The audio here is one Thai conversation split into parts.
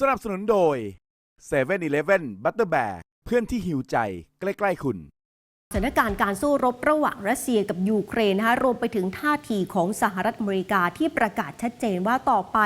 สนับสนุนโดย7 e เ e ่ e อบัตเตอร์แบกเพื่อนที่หิวใจใกล้ ๆ คุณสถานการณ์การสู้รบระหว่างรัสเซียกับยูเครนนะคะรวมไปถึงท่าทีของสหรัฐอเมริกาที่ประกาศชัดเจนว่าต่อไป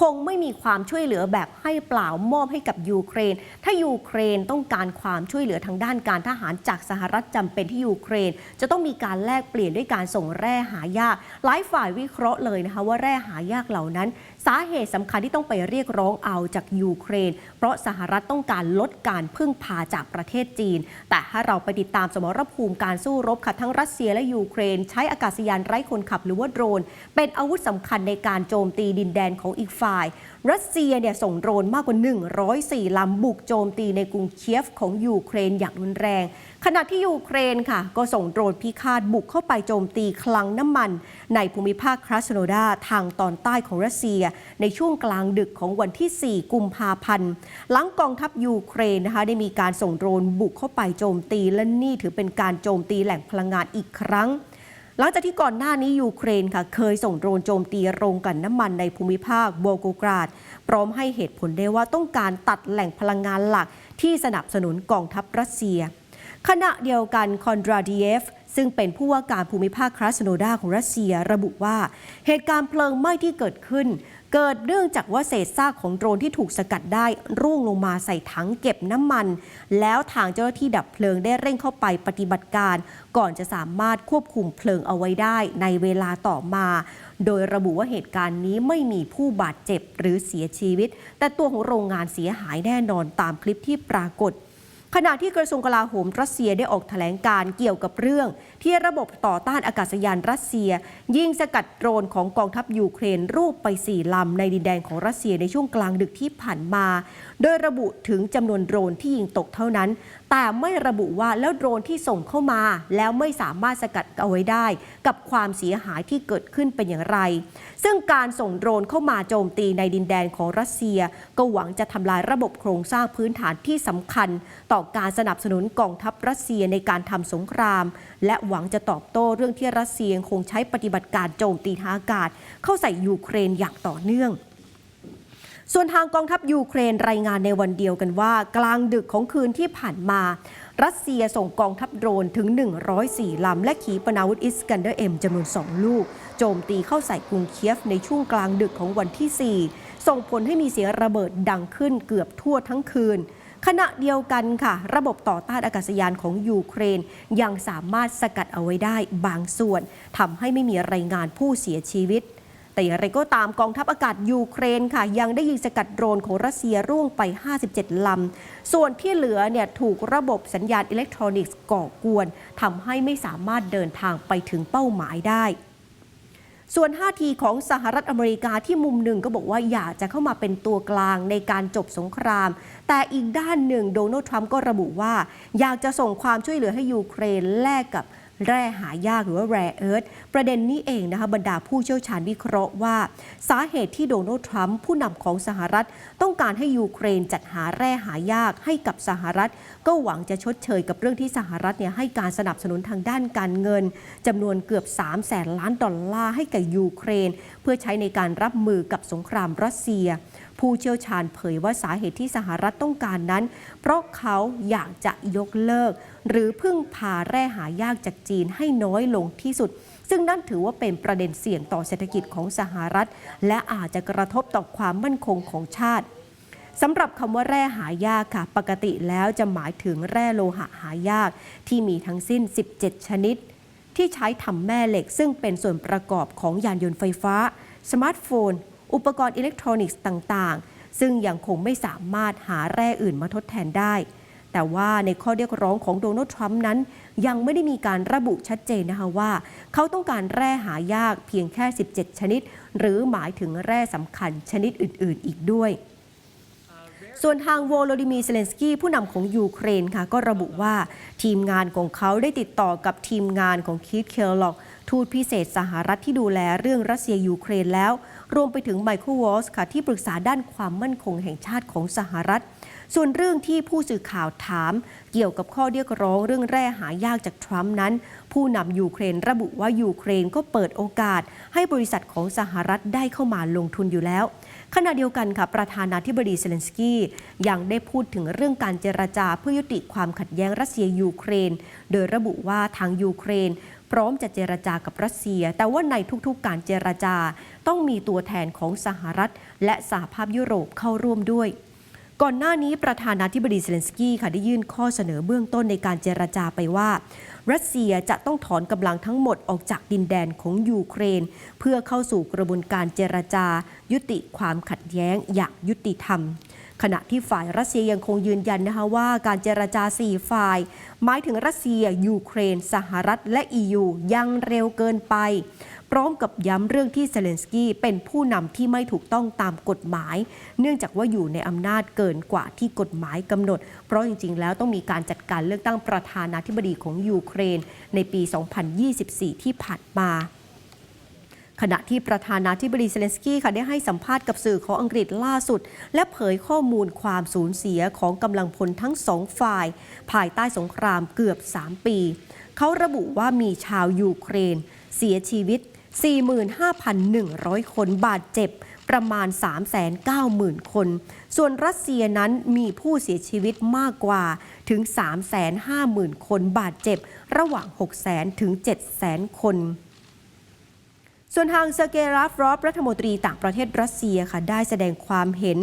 คงไม่มีความช่วยเหลือแบบให้เปล่ามอบให้กับยูเครน ถ้ายูเครนต้องการความช่วยเหลือทางด้านการทหารจากสหรัฐจำเป็นที่ยูเครน จะต้องมีการแลกเปลี่ยนด้วยการส่งแร่หายากหลายฝ่ายวิเคราะห์เลยนะคะว่าแร่หายากเหล่านั้น สาเหตุสำคัญที่ต้องไปเรียกร้องเอาจากยูเครน เพราะสหรัฐต้องการลดการพึ่งพาจากประเทศจีน แต่ถ้าเราไปติดตามสมรภูมิการสู้รบค่ะทั้งรัสเซียและยูเครน ใช้อากาศยานไร้คนขับหรือว่าโดรน เป็นอาวุธสำคัญในการโจมตีดินแดนของอีกฝ่าย รัสเซียเนี่ยส่งโดรนมากกว่า 104ลำบุกโจมตีในกรุงเคียฟของยูเครนอย่างรุนแรงขณะที่ยูเครนค่ะ ก็ส่งโดรนพิฆาตบุกเข้าไปโจมตีคลังน้ำมัน ในภูมิภาคคราสโนดาทางตอนใต้ของรัสเซีย ในช่วงกลางดึกของวันที่ 4 กุมภาพันธ์ หลังกองทัพยูเครนนะคะได้มีการส่งโดรนบุกเข้าไปโจมตีและนี่ถือเป็นการโจมตีแหล่งพลังงานอีกครั้งหลังจากที่ก่อนหน้านี้ยูเครนค่ะเคยส่งโดรนโจมตีโรงกันน้ำมันในภูมิภาคโบโกกราด พร้อมให้เหตุผลได้ว่าต้องการตัดแหล่งพลังงานหลักที่สนับสนุนกองทัพรัสเซีย ขณะเดียวกันคอนดราดีเอฟซึ่งเป็นผู้ว่าการภูมิภาคคราสโนดาของรัสเซียระบุว่า เหตุการณ์เพลิงไหม้ที่เกิดขึ้น เกิดเนื่องจากว่าเศษซากของโดรนที่ถูกสกัดได้ ร่วงลงมาใส่ถังเก็บน้ำมัน แล้วทางเจ้าหน้าที่ดับเพลิงได้เร่งเข้าไปปฏิบัติการ ก่อนจะสามารถควบคุมเพลิงเอาไว้ได้ในเวลาต่อมา โดยระบุว่าเหตุการณ์นี้ไม่มีผู้บาดเจ็บหรือเสียชีวิต แต่ตัวของโรงงานเสียหายแน่นอนตามคลิปที่ปรากฏ ขณะที่กระทรวงกลาโหมรัสเซียได้ออกแถลงการเกี่ยวกับเรื่อง ที่ระบบต่อต้านอากาศยานรัสเซีย ยิงสกัดโดรนของกองทัพยูเครนรูปไปสี่ลำในดินแดนของรัสเซียในช่วงกลางดึกที่ผ่านมา โดยระบุถึงจำนวนโดรนที่ยิงตกเท่านั้นแต่ไม่ระบุว่าแล้วโดรนที่ส่งเข้ามา แล้วไม่สามารถสกัดเอาไว้ได้ กับความเสียหายที่เกิดขึ้นเป็นอย่างไร ซึ่งการส่งโดรนเข้ามาโจมตีในดินแดนของรัสเซีย ก็หวังจะทำลายระบบโครงสร้างพื้นฐานที่สำคัญ ต่อการสนับสนุนกองทัพรัสเซียในการทำสงคราม และหวังจะตอบโต้เรื่องที่รัสเซียคงใช้ปฏิบัติการโจมตีทางอากาศ เข้าใส่ยูเครนอย่างต่อเนื่อง ส่วนทางกองทัพยูเครนรายงานในวันเดียวกันว่า กลางดึกของคืนที่ผ่านมา รัสเซียส่งกองทัพโดรนถึง 104 ลำ และขีปนาวุธอิสกันเดอร์เอ็มจำนวน 2 ลูก โจมตีเข้าใส่กรุงเคียฟในช่วงกลางดึกของวันที่ 4 ส่งผลให้มีเสียงระเบิดดังขึ้นเกือบทั่วทั้งคืนขณะเดียวกันค่ะ ระบบต่อต้านอากาศยานของยูเครน ยังสามารถสกัดเอาไว้ได้บางส่วนทำให้ไม่มีรายงานผู้เสียชีวิต แต่อย่างไรก็ตามกองทัพอากาศยูเครนค่ะ ยังได้ยิงสกัดโดรนของรัสเซียร่วงไป 57 ลำ ส่วนที่เหลือเนี่ยถูกระบบสัญญาณอิเล็กทรอนิกส์ก่อกวนทำให้ไม่สามารถเดินทางไปถึงเป้าหมายได้ส่วนท่าทีของสหรัฐอเมริกาที่มุมหนึ่งก็บอกว่าอยากจะเข้ามาเป็นตัวกลางในการจบสงคราม แต่อีกด้านหนึ่งโดนัลด์ทรัมป์ก็ระบุว่า อยากจะส่งความช่วยเหลือให้ยูเครนแลกกับ แร่หายากหรือว่าแร่เอิร์ธประเด็นนี้เองนะคะบรรดาผู้เชี่ยวชาญวิเคราะห์ว่า สาเหตุที่โดนัลด์ทรัมป์ผู้นำของสหรัฐ ต้องการให้ยูเครนจัดหาแร่หายากให้กับสหรัฐ ก็หวังจะชดเชยกับเรื่องที่สหรัฐเนี่ยให้การสนับสนุนทางด้านการเงินจำนวนเกือบ 3 0 0แสนล้านดอลลาร์ให้กับยูเครน เพื่อใช้ในการรับมือกับสงครามรัสเซีย ผู้เชี่ยวชาญเผยว่าสาเหตุที่สหรัฐต้องการนั้น เพราะเขาอยากจะยกเลิกหรือพึ่งพาแร่หายากจากจีนให้น้อยลงที่สุด ซึ่งนั่นถือว่าเป็นประเด็นเสี่ยงต่อเศรษฐกิจของสหรัฐ และอาจจะกระทบต่อความมั่นคงของชาติสำหรับคำว่าแร่หายากค่ะ ปกติแล้วจะหมายถึงแร่โลหะหายาก ที่มีทั้งสิ้น 17 ชนิด ที่ใช้ทำแม่เหล็ก ซึ่งเป็นส่วนประกอบของยานยนต์ไฟฟ้า สมาร์ทโฟน อุปกรณ์อิเล็กทรอนิกส์ต่าง ๆ ซึ่งยังคงไม่สามารถหาแร่อื่นมาทดแทนได้ แต่ว่าในข้อเรียกร้องของโดนัลด์ทรัมป์นั้น ยังไม่ได้มีการระบุชัดเจนนะคะว่า เขาต้องการแร่หายากเพียงแค่ 17 ชนิด หรือหมายถึงแร่สำคัญชนิดอื่น ๆ อีกด้วยส่วนทางโวโลดิมีเซเลนสกี้ผู้นำของยูเครนค่ะ ก็ระบุว่าทีมงานของเขาได้ติดต่อกับทีมงานของคีตเคลล็อก ทูตพิเศษสหรัฐที่ดูแลเรื่องรัสเซียยูเครนแล้ว รวมไปถึงไมเคิลวอลส์ค่ะ ที่ปรึกษาด้านความมั่นคงแห่งชาติของสหรัฐ ส่วนเรื่องที่ผู้สื่อข่าวถาม เกี่ยวกับข้อเรียกร้องเรื่องแร่หายากจากทรัมป์นั้น ผู้นำยูเครนระบุว่ายูเครนก็เปิดโอกาส ให้บริษัทของสหรัฐได้เข้ามาลงทุนอยู่แล้วขณะเดียวกันค่ะประธานาธิบดีเซเลนสกี้ยังได้พูดถึงเรื่องการเจรจาเพื่อยุติความขัดแย้งรัสเซียยูเครน โดยระบุว่าทางยูเครน พร้อมจะเจรจากับรัสเซีย แต่ว่าในทุกๆการเจรจา ต้องมีตัวแทนของสหรัฐ และสหภาพยุโรปเข้าร่วมด้วย ก่อนหน้านี้ประธานาธิบดีเซเลนสกี้ค่ะได้ยื่นข้อเสนอเบื้องต้นในการเจรจาไปว่า รัสเซียจะต้องถอนกำลังทั้งหมดออกจากดินแดนของยูเครน เพื่อเข้าสู่กระบวนการเจรจา ยุติความขัดแย้งอย่างยุติธรรม ขณะที่ฝ่ายรัสเซียยังคงยืนยันนะคะว่าการเจรจา4ฝ่าย หมายถึงรัสเซีย ยูเครน สหรัฐและ EU ยังเร็วเกินไป พร้อมกับย้ำเรื่องที่เซเลนสกี้เป็นผู้นำที่ไม่ถูกต้องตามกฎหมาย เนื่องจากว่าอยู่ในอำนาจเกินกว่าที่กฎหมายกำหนด เพราะจริง ๆ แล้วต้องมีการจัดการเลือกตั้งประธานาธิบดีของยูเครน ในปี 2024 ที่ผ่านมาขณะที่ประธานาธิบดีเซเลนสกี้ค่ะได้ให้สัมภาษณ์กับสื่อของอังกฤษล่าสุด และเผยข้อมูลความสูญเสียของกำลังพลทั้งสองฝ่าย ภายใต้สงครามเกือบ 3 ปี เขาระบุว่ามีชาวยูเครน เสียชีวิต 45,100 คนบาดเจ็บประมาณ 390,000 คน ส่วนรัสเซียนั้นมีผู้เสียชีวิตมากกว่าถึง 350,000 คนบาดเจ็บ ระหว่าง 600,000 ถึง 700,000 คน ส่วนทางเซอร์เกย์ราฟรอฟรัฐมนตรีต่างประเทศรัสเซียค่ะได้แสดงความเห็น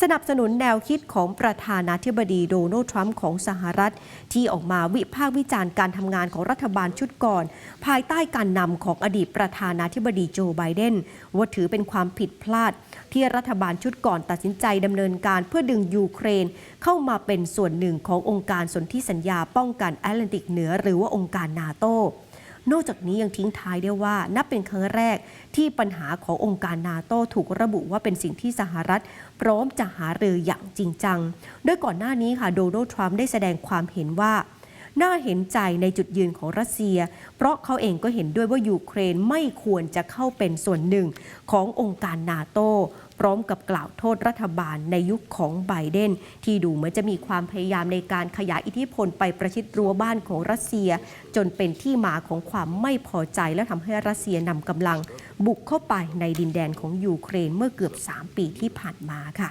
สนับสนุนแนวคิดของประธานาธิบดีโดนัลด์ทรัมป์ของสหรัฐ ที่ออกมาวิพากษ์วิจารณ์การทำงานของรัฐบาลชุดก่อน ภายใต้การนำของอดีตประธานาธิบดีโจไบเดนว่าถือเป็นความผิดพลาด ที่รัฐบาลชุดก่อนตัดสินใจดำเนินการเพื่อดึงยูเครน เข้ามาเป็นส่วนหนึ่งขององค์การสนธิสัญญาป้องกันแอตแลนติกเหนือ หรือว่าองค์การนาโต นอกจากนี้ยังทิ้งท้ายได้ว่า นับเป็นครั้งแรกที่ปัญหาขององค์การนาโตถูกระบุว่าเป็นสิ่งที่สหรัฐ พร้อมจะหารืออย่างจริงจัง โดยก่อนหน้านี้ค่ะโดนัลด์ทรัมป์ได้แสดงความเห็นว่า น่าเห็นใจในจุดยืนของรัสเซีย เพราะเขาเองก็เห็นด้วยว่ายูเครนไม่ควรจะเข้าเป็นส่วนหนึ่งขององค์การนาโตพร้อมกับกล่าวโทษรัฐบาลในยุคของไบเดน ที่ดูเหมือนจะมีความพยายามในการขยายอิทธิพลไปประชิดรั้วบ้านของรัสเซีย จนเป็นที่มาของความไม่พอใจและทำให้รัสเซียนำกำลัง บุกเข้าไปในดินแดนของยูเครนเมื่อเกือบ 3 ปีที่ผ่านมาค่ะ